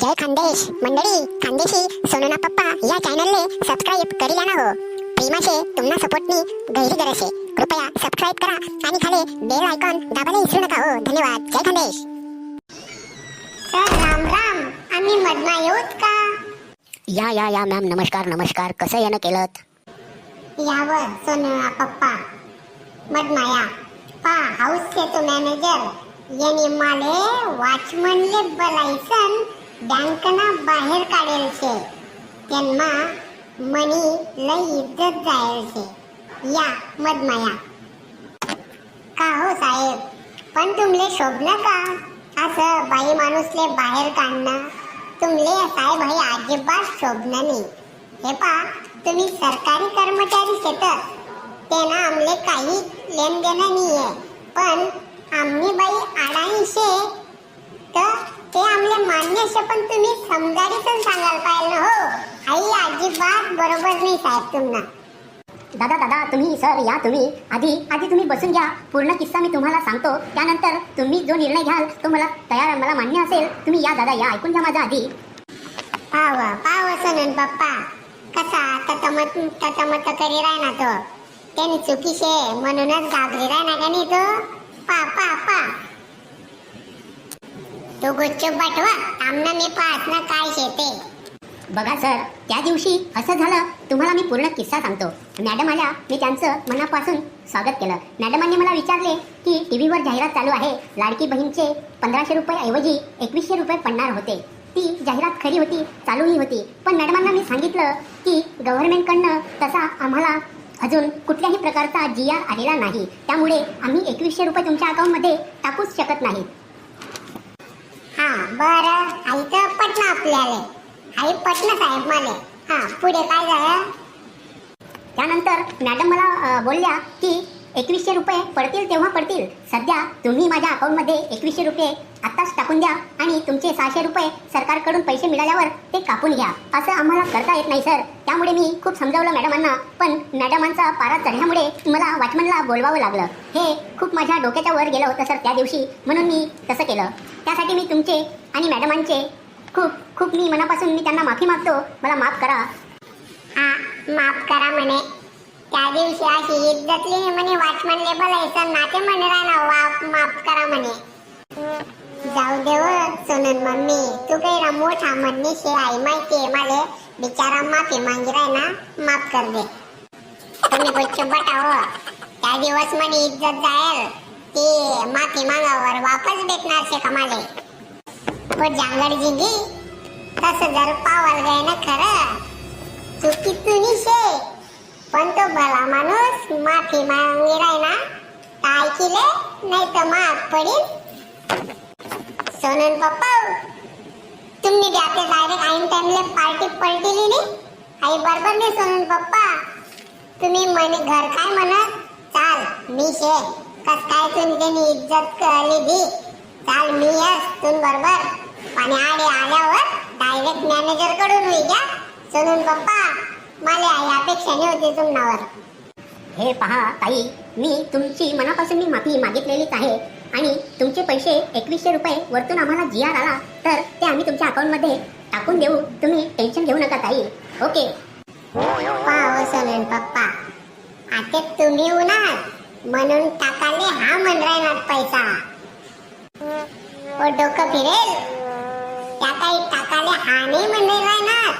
जय खानदेश. मंडळी खानदेशी सोनूना पप्पा या चॅनलले सबस्क्राईब करी ना हो. प्रेमाशे तुम्हा सपोर्टनी गैरी गरज. आहे कृपया सबस्क्राईब करा आणि खाली बेल आयकॉन दाबायला विसरू नका हो. धन्यवाद. जय खानदेश. सर राम राम. आम्ही मधमा येऊत का? या या या मॅम नमस्कार नमस्कार. कसं येणं केलं यावर सोनूना पप्पा. मधमाया. पा हाऊसचे तो मॅनेजर यांनी माले वॉचमनले बोलायसन बँकना बाहेर काढेल छे त्यांना मनी लई इज्जत जायल छे या मधमाया. का हो साहेब? पण तुमले शोभलं का? असं बाई माणूसले बाहेर काढणं? तुमले साहेब हे अजिबात शोभणं नाही. हे पा तुम्ही सरकारी कर्मचारी शेतात त्यांना आमले काही लेन देणं नाही आहे पण आम्ही बाई अडाणीशे. तर मान्य पण तुम्ही समजाडीतच सांगायला पाहिजे ना हो. आई अजिबात बरोबर नाही साहेब तुम्हाला. दादा दादा तुम्ही सर या तुम्ही. आधी आधी तुम्ही बसून घ्या. पूर्ण किस्सा मी तुम्हाला सांगतो. त्यानंतर तुम्ही जो निर्णय घ्याल तो मला तयार मला मान्य असेल तुम्ही या दादा या. ऐकून घ्या माझा आधी. पाव पाव सनन पप्पा. कसा ततमत ततमत करी राय ना तो. त्यांनी चुकीशे म्हणूनच घाबरी राय ना का नाही तो? पा पा पा. तो गुच्छ पाठवा. आमना मी पाहत ना काय शेते बघा सर त्या दिवशी असं झालं तुम्हाला मी पूर्ण किस्सा सांगतो. मॅडम आल्या मी त्यांचं मनापासून स्वागत केलं. मॅडमांनी मला विचारले की टी व्हीवर जाहिरात चालू आहे. लाडकी बहीणचे पंधराशे रुपये ऐवजी एकवीसशे रुपये पडणार होते. ती जाहिरात खरी होती चालूही होती. पण मॅडमांना मी सांगितलं की गव्हर्नमेंटकडनं तसा आम्हाला अजून कुठल्याही प्रकारचा जी आर आलेला नाही. त्यामुळे आम्ही एकवीसशे रुपये तुमच्या अकाउंटमध्ये टाकूच शकत नाही. हा बर. आई तर पटलं आपल्याला. आई पटलं साहेब मला. हा पुढे काय झालं? त्यानंतर मॅडम मला बोलल्या की एकवीसशे रुपये पडतील तेव्हा पडतील. सध्या तुम्ही माझ्या अकाउंटमध्ये एकवीसशे रुपये आत्ताच टाकून द्या आणि तुमचे सहाशे रुपये सरकारकडून पैसे मिळाल्यावर ते कापून घ्या. असं आम्हाला करता येत नाही सर. त्यामुळे मी खूप समजावलं मॅडमांना पण मॅडमांचा पारा चढल्यामुळे मला वॉचमनला बोलवावं लागलं. हे खूप माझ्या डोक्याच्या वर गेलं होतं सर त्या दिवशी. म्हणून मी तसं केलं. त्यासाठी मी तुमचे आणि मॅडमांचे खूप खूप मी मनापासून मी त्यांना माफी मागतो. मला माफ करा. हा माफ करा म्हणे. त्या दिवशी अशी इज्जतली म्हणे वॉचमनले बोलायचं नाते म्हणे ना वाफ माफ करा म्हणे. जाऊ देव सोनन मम्मी तू काही ना मोठा म्हणणे शे आई माहितीये मला. बिचारा माफी मागी राय ना माफ कर दे. तुम्ही गुच्छ बटाव. त्या दिवस म्हणे इज्जत जायल. ते माफी मागावर वापस भेटणार शे का माले व हो जांगड जिंगी तसं जर पावाल गय ना खरं चुकी तुनी शे. पण तो भला माणूस माफी मागी राय ना काय केले नाही तर माग पडील. सोनन पप्पा तुम्ही बी आपल्या डायरेक्ट आईन टाइमला पार्टी पलटिली नाही आई बरोबर नाही सोनन पप्पा. तुम्ही म्हणे घर काय म्हणत? चाल मी शे. कस काय तुम्ही त्यांनी इज्जत कळली दी चाल मी यस तुम बरोबर. आणि आडे आल्यावर डायरेक्ट मॅनेजरकडून होई घ्या सोनून पप्पा मला आई अपेक्षा नाही होती तुम्हावर हे पहा ताई मी तुमची मनापासून मी माफी मागितलेलीच आहे. आणि तुमचे पैसे एकवीसशे रुपये वरतून आम्हाला जी आर आला तर ते आम्ही तुमच्या अकाउंटमध्ये टाकून देऊ. तुम्ही टेन्शन घेऊ नका ताई. ओके? पाहो सोनून पप्पा. आता तुम्ही उन्हात. म्हणून टाकाले हा म्हण राहणार पैसा. ओ डोकं फिरेल. त्या काही टाकाले हा नाही म्हण राहणार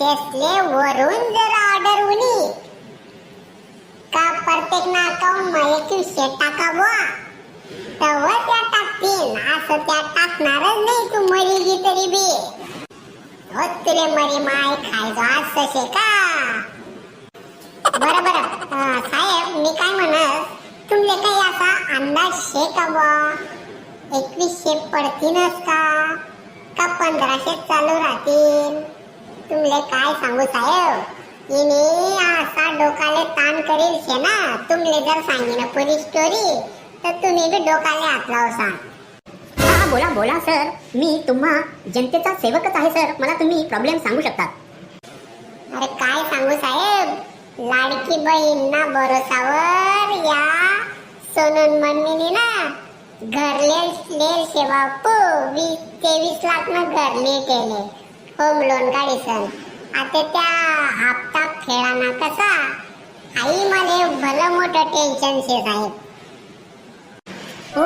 तेसले वरून जर ऑर्डर उनी. का प्रत्येक ना अकाउंटमध्ये एकवीसशे टाका बुवा तेव्हा त्या टाकतील असं त्या टाकणारच नाही तू मरीगी तरी बी. हो तुले मरी माय खायचो असं शे का? बरं बरं. साहेब मी काय म्हणत तुमले काही असा अंदाज शे का बुवा? एकवीसशे पडतीलच का? का पंधराशे चालू राहतील? तुमले काय सांगू साहेब? इने असा डोकाले ताण करील शे ना. तुमले जर सांगेन पुरी स्टोरी तर तुम्ही बी डोकाले हात लावसान हा बोला बोला सर मी तुम्हा जनतेचा सेवकच आहे सर मला तुम्ही प्रॉब्लेम सांगू शकता. अरे काय सांगू साहेब? लाडकी बहीण ना भरोसावर या. सोनून मम्मीनी ना घरले सेवा पो वीस तेवीस लाख ना घरले केले होम लोन काढीसन. आता त्या हप्ता फेडाना कसा? आई मला भलं मोठं टेन्शन शे साहेब. हो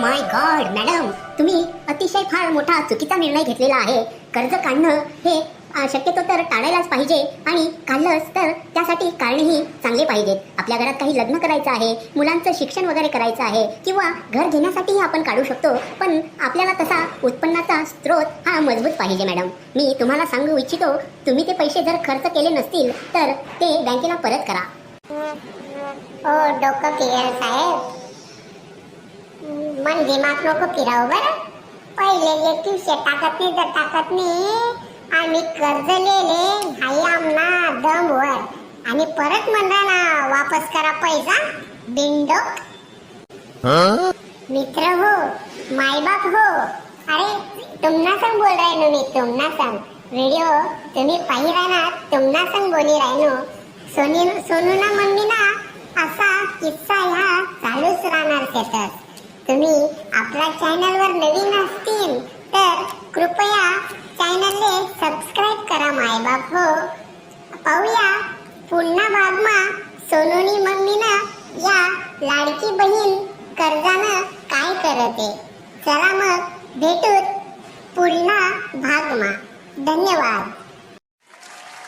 माय गॉड मॅडम तुम्ही अतिशय फार मोठा चुकीचा निर्णय घेतलेला आहे. कर्ज काढणं हे शक्यतो तर टाळायलाच पाहिजे आणि काढलंच तर त्यासाठी कारणेही चांगले पाहिजेत. आपल्या घरात काही लग्न करायचं आहे मुलांचं शिक्षण वगैरे करायचं आहे किंवा घर घेण्यासाठीही आपण काढू शकतो पण आपल्याला तसा उत्पन्नाचा स्रोत हा मजबूत पाहिजे मॅडम. मी तुम्हाला सांगू इच्छितो तुम्ही ते पैसे जर खर्च केले नसतील तर ते बँकेला परत करा. हो डोकं क्लिअर साहेब. मन दिमाग नको फिराव बरं. पहिले लेकीव टाकत नाही तर टाकत नाही आम्ही कर्ज लेले हाई आमना दम वर. आणि परत म्हणला वापस करा पैसा. बिंडोक मित्र हो मायबाप हो. अरे तुमना संग बोल रहे नो मी तुमना संग. व्हिडिओ तुम्ही पाही राहणार तुमना संग बोली राहिनो सोनी सोनू ना मम्मी ना असा किस्सा ह्या चालूच राहणार सेटस तुम्ही आपल्या चॅनलवर नवीन असतील तर कृपया चॅनलने सबस्क्राईब करा मायबाप हो. पाहूया पुन्हा भागमा सोनूनी मम्मीनं या लाडकी बहीण कर्जानं काय करते. चला मग भेटूत पुन्हा भागमा धन्यवाद.